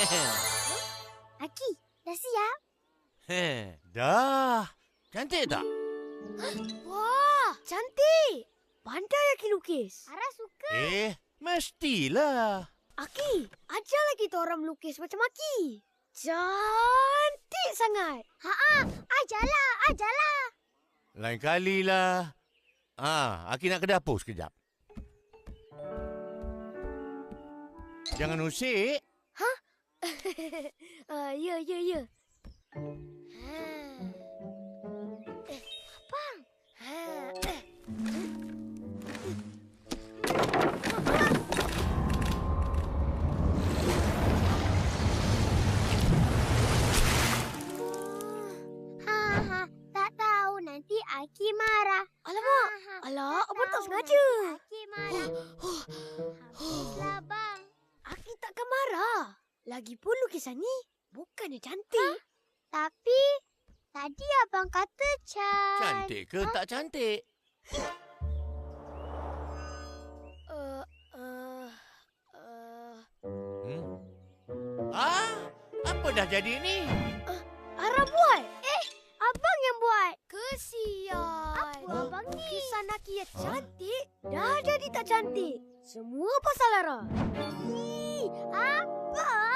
Aki, dah siap? Heh, dah. Cantik tak? Wah, cantik. Pandai Aki lukis. Ara suka. Eh, mestilah. Aki, ajarlah kita orang melukis macam Aki. Cantik sangat. Ha-ha, ajarlah, ajarlah. Lain kali lah. Ah, Aki nak ke dapur sekejap. Jangan usik. Uh, ya, ya, ya. Ha. Eh, abang. Ha, eh. Ha Lagipun lukisan ni bukannya cantik. Tapi tadi abang kata can. Cantik ke tak cantik? Uh, uh, uh, Hmm? Ah, apa dah jadi ni? Ara buat. Eh, Abang yang buat. Kesian. Apa abang ni? Lukisan Aki yang cantik dah jadi tak cantik. Semua pasal Ara. Ih, abang.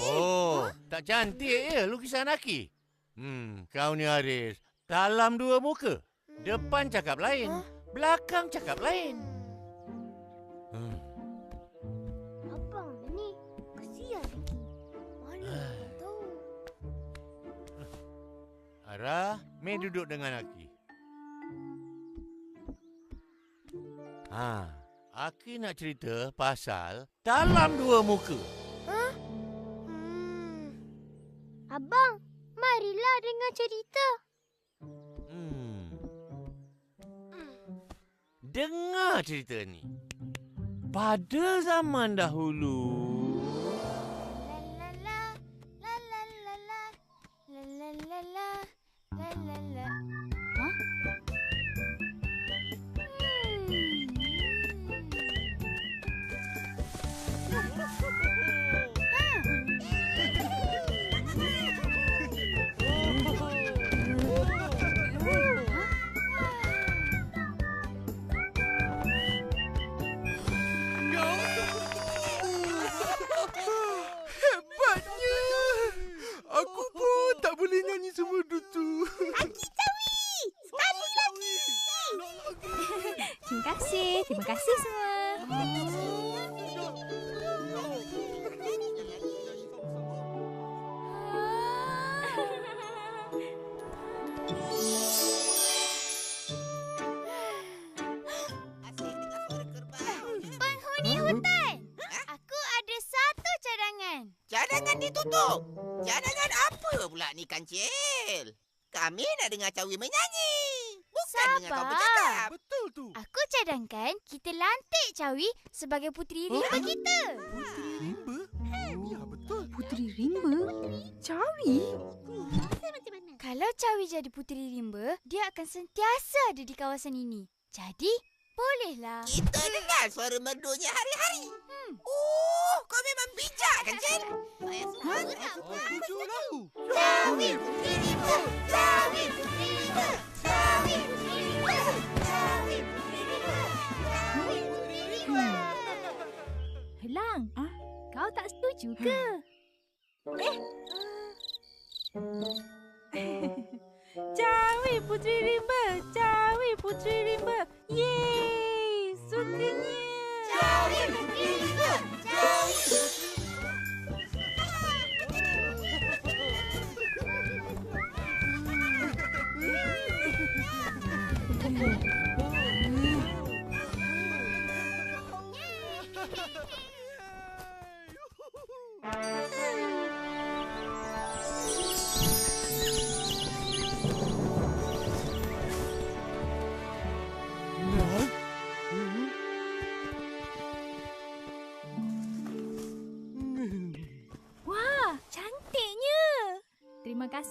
Oh, tak cantik ya lukisan Aki? Hmm, kau ni Haris. Dalam dua muka. Depan cakap lain. Hah? Belakang cakap lain. Hmm. Abang ni kesian Aki. Mana tahu. Ara, mari duduk dengan Aki. Ha, Aki nak cerita pasal dalam dua muka. Dengar cerita. Hmm. Dengar cerita ni. Pada zaman dahulu, Hutan. Aku ada satu cadangan. Cadangan ditutup. Cadangan apa pula ni kancil? Kami nak dengar cawi menyanyi. Bukan dengar kau Sabar. bercakap. Betul tu. Aku cadangkan kita lantik Cawi sebagai puteri rimba kita. Puteri Rimba? Ya, betul. Puteri Rimba? Cawi? Macam mana? Kalau Cawi jadi puteri rimba, dia akan sentiasa ada di kawasan ini. Jadi, bolehlah. Kita dengar suara merdunya hari-hari. Oh, kau memang bijak. Saya suka. Puteri puteri puteri puteri puteri rimba. Helang, ah, kau tak setuju ke?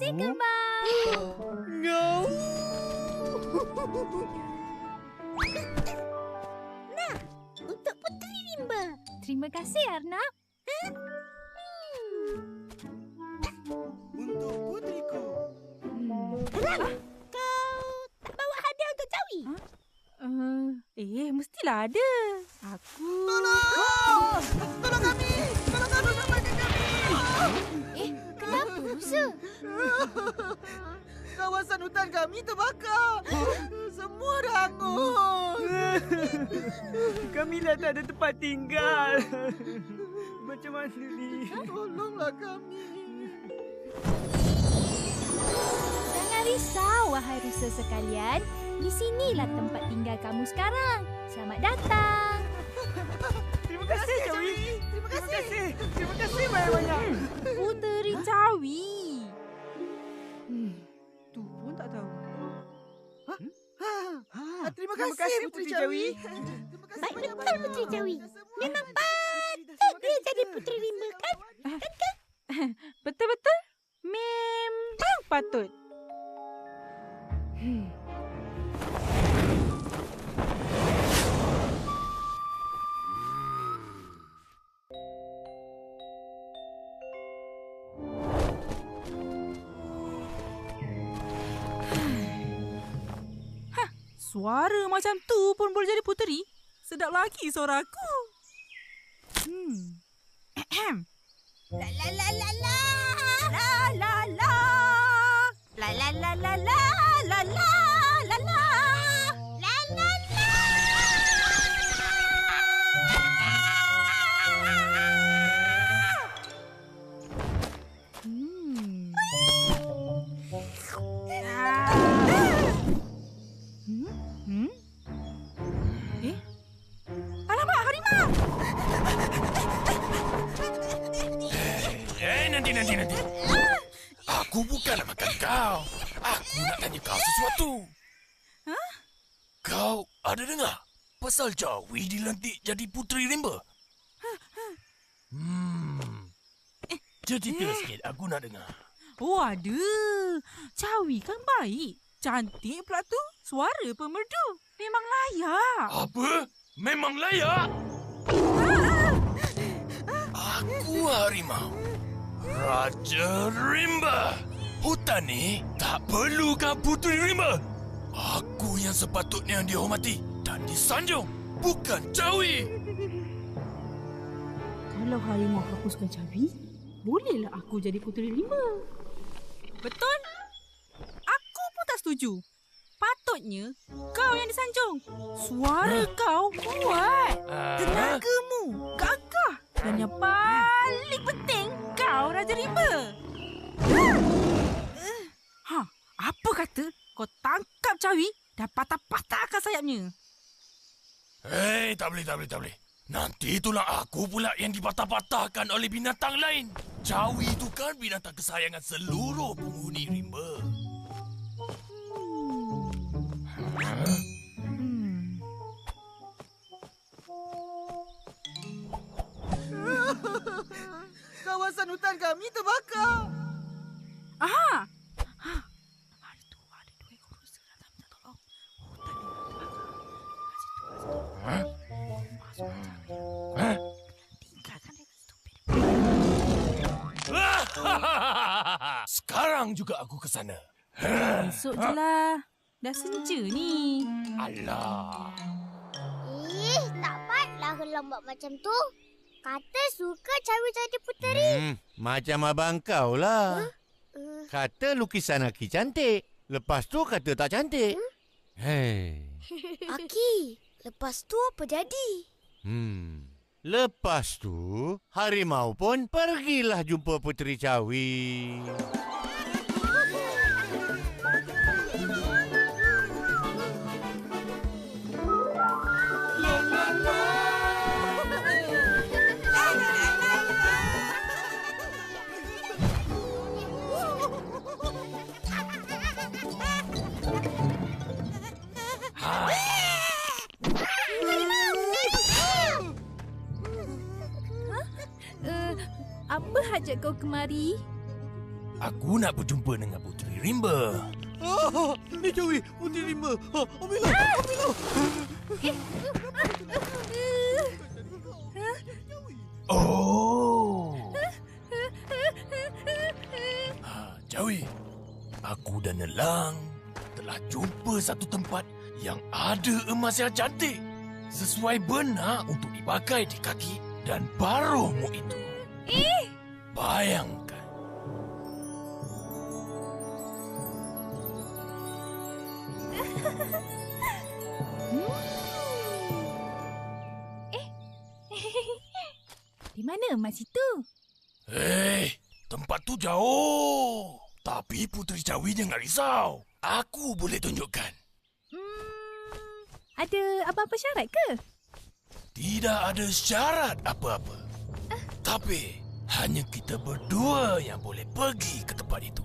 No. nah, untuk Putri Rimba. Terima kasih, Arnab. Hmm. Untuk putriku. Arnab, hmm. kau tak bawa hadiah untuk Cawi? Huh? Uh, eh, mestilah ada. Kami terbakar. Semua dah hangus. Kami dah tak ada tempat tinggal. Macam mana ni? Tolonglah kami. Jangan risau, wahai rusa sekalian. Di sinilah tempat tinggal kamu sekarang. Selamat datang. Terima kasih, Cawi. Terima kasih. Terima kasih banyak-banyak. Puteri Cawi. Hmm, tu pun tak tahu. Ha, Ha, terima kasih, Puteri Jawi. Terima kasih Baik betul Puteri Jawi. Memang patut dia jadi puteri rimba kan? Betul-betul? Memang patut. Hmm. Suara macam tu pun boleh jadi puteri? Sedap lagi suara aku. Nanti, nanti. Aku bukanlah makan kau. Aku nak tanya kau sesuatu. Hah? Kau ada dengar pasal Jawi dilantik jadi puteri rimba? Hmm. Cerita sikit aku nak dengar. Oh, ada. Cawi kan baik. Cantik pula tu. Suara pemerdu. Memang layak. Apa? Memang layak? Aku harimau. Raja Rimba. Hutan ni tak perlukan puteri rimba. Aku yang sepatutnya dihormati dan disanjung. Bukan Jawi. Kalau harimau hapuskan Cawi, bolehlah aku jadi puteri lima. Betul? Aku pun tak setuju. Patutnya kau yang disanjung. Suara kau kuat. Ah, Tenagamu gagah. Dan yang paling penting, kau Raja Rimba. Ha, apa kata kau tangkap Cawi dan patah-patahkan sayapnya? Hei, tak boleh, tak boleh, tak boleh. Nanti tulang aku pula yang dipatah-patahkan oleh binatang lain. Jawi itu kan binatang kesayangan seluruh penghuni rimba. Kawasan hutan kami terbakar. Aha! Ha. Ada tu, ada dua ekor rusa datang minta tolong. Hutan ni terbakar. Masuk? Tinggalkan dia kat situ. Sekarang juga aku ke sana. Esok je lah. Dah senja ni. Alah. Eh, tak patlah lambat macam tu. Kata suka cawi jadi puteri. Hmm, macam abang kau lah. Uh, Kata lukisan Aki cantik. Lepas tu kata tak cantik. Hei. Aki, lepas tu apa jadi? Hmm. Lepas tu, harimau pun pergilah jumpa Puteri Cawi. Kemari? Aku nak berjumpa dengan Puteri Rimba. Ah, ni Jawi, Puteri Rimba. Ah, Ambillah, ambillah. Oh. Ha, Jawi, aku dan Nelang telah jumpa satu tempat yang ada emas yang cantik. Sesuai benar untuk dipakai di kaki dan paruhmu itu. Eh, Bayangkan. di mana emas itu? Hei, tempat tu jauh. Tapi Puteri Jawi jangan risau. Aku boleh tunjukkan. Hmm, ada apa-apa syarat ke? Tidak ada syarat apa-apa. Tapi hanya kita berdua yang boleh pergi ke tempat itu.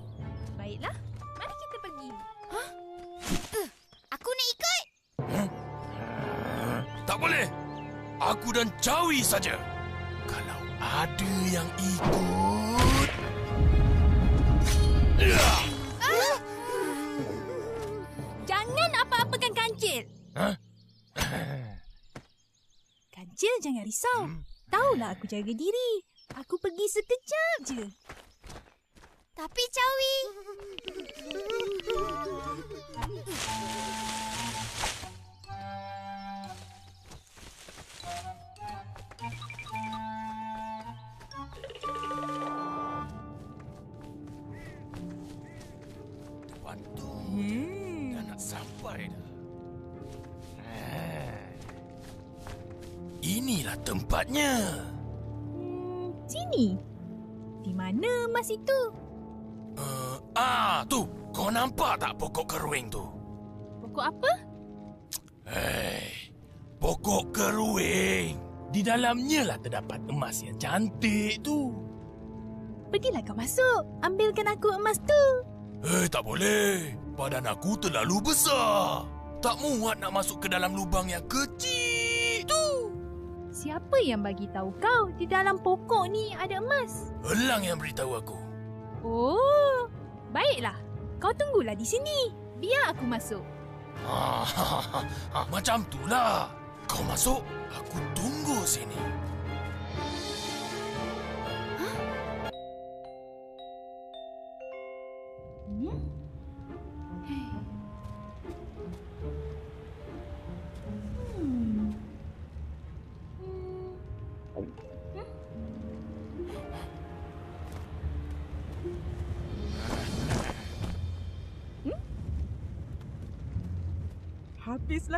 Baiklah, mari kita pergi. Aku nak ikut. Tak boleh. Aku dan Jawi saja. Kalau ada yang ikut... Ya. Jangan apa-apakan kancil. Hah? Kancil jangan risau. Tahulah aku jaga diri. Aku pergi sekejap je. Tapi Cawi. Depan tu. Hmm. Dah nak sampai dah. Ah. Inilah tempatnya. Sini. Di mana emas itu? Uh, ah, tu. Kau nampak tak pokok keruing tu? Pokok apa? Hei, pokok keruing. Di dalamnya lah terdapat emas yang cantik tu. Pergilah kau masuk. Ambilkan aku emas tu. Eh, tak boleh. Badan aku terlalu besar. Tak muat nak masuk ke dalam lubang yang kecil. Siapa yang bagi tahu kau di dalam pokok ni ada emas? Elang yang beritahu aku. Oh, baiklah. Kau tunggulah di sini. Biar aku masuk. Ah, macam tu lah. Kau masuk, aku tunggu sini.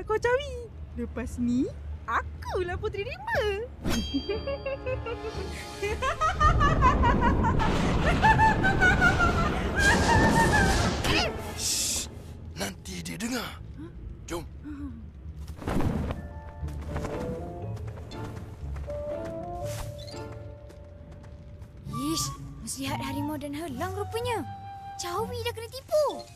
Kau cawi. Lepas ni, akulah Puteri Rimba. Shh, nanti dia dengar. Jom. Ish, muslihat harimau dan helang rupanya. Cawi dah kena tipu.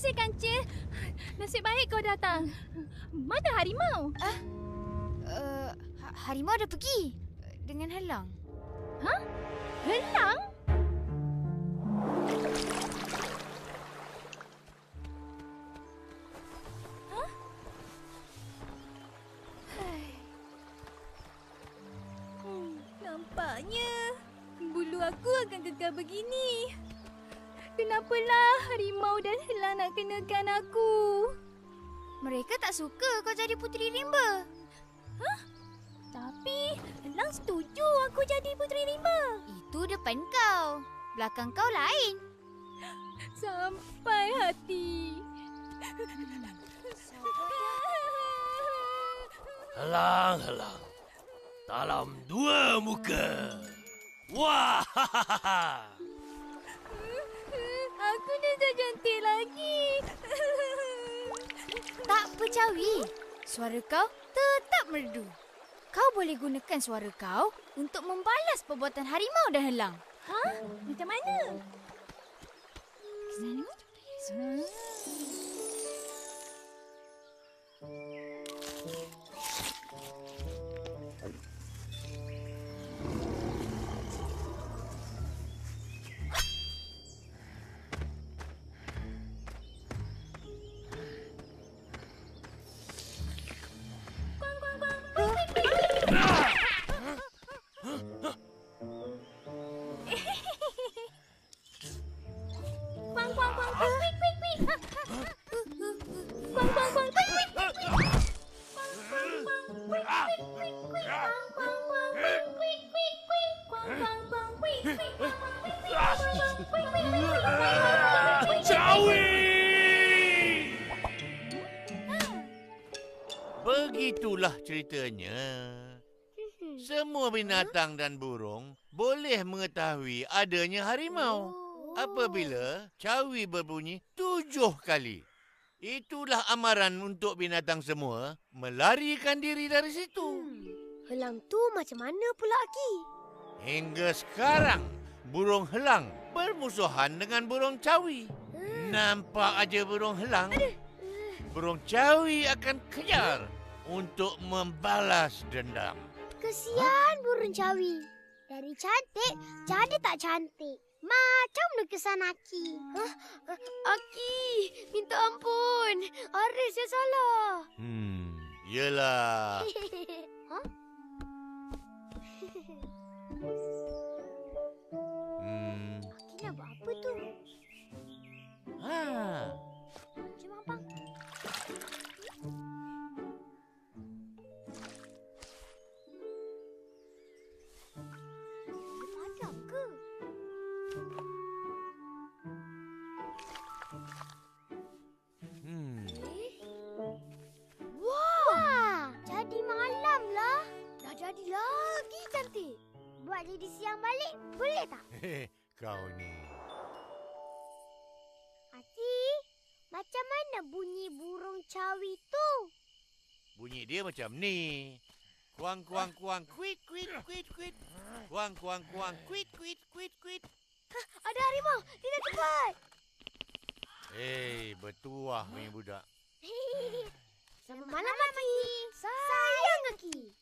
Kasih Kancil. Nasib baik kau datang. Mana harimau? Uh, ha- harimau dah pergi. Dengan helang. Hah? Helang? Nak kenakan aku? Mereka tak suka kau jadi puteri rimba. Tapi helang setuju aku jadi puteri rimba. Itu depan kau. Belakang kau lain. Sampai hati. Helang, helang. Dalam dua muka. Wah! Aku dah tak cantik lagi. Tak apa, Cawi. Suara kau tetap merdu. Kau boleh gunakan suara kau untuk membalas perbuatan harimau dan helang. Ha? Macam mana? Sana. Kuang ceritanya. Semua binatang dan burung boleh mengetahui adanya harimau apabila cawi berbunyi tujuh kali. Itulah amaran untuk binatang semua melarikan diri dari situ. Helang tu macam mana pula, Aki? Hingga sekarang, burung helang bermusuhan dengan burung cawi. Nampak aja burung helang, burung cawi akan kejar untuk membalas dendam. Kesian burung cawi. Dari cantik jadi tak cantik. Macam lukisan Aki. Hah? Aki, minta ampun. Aris yang salah. Hmm, yelah. dia macam ni. Kuang kuang kuang kuit kuit kuit kuit. Kuang kuang kuang kuit kuit kuit kuit. Ada harimau di dalam tempat. Hei, bertuah punya budak. Selamat malam, Aki. Sayang, Aki.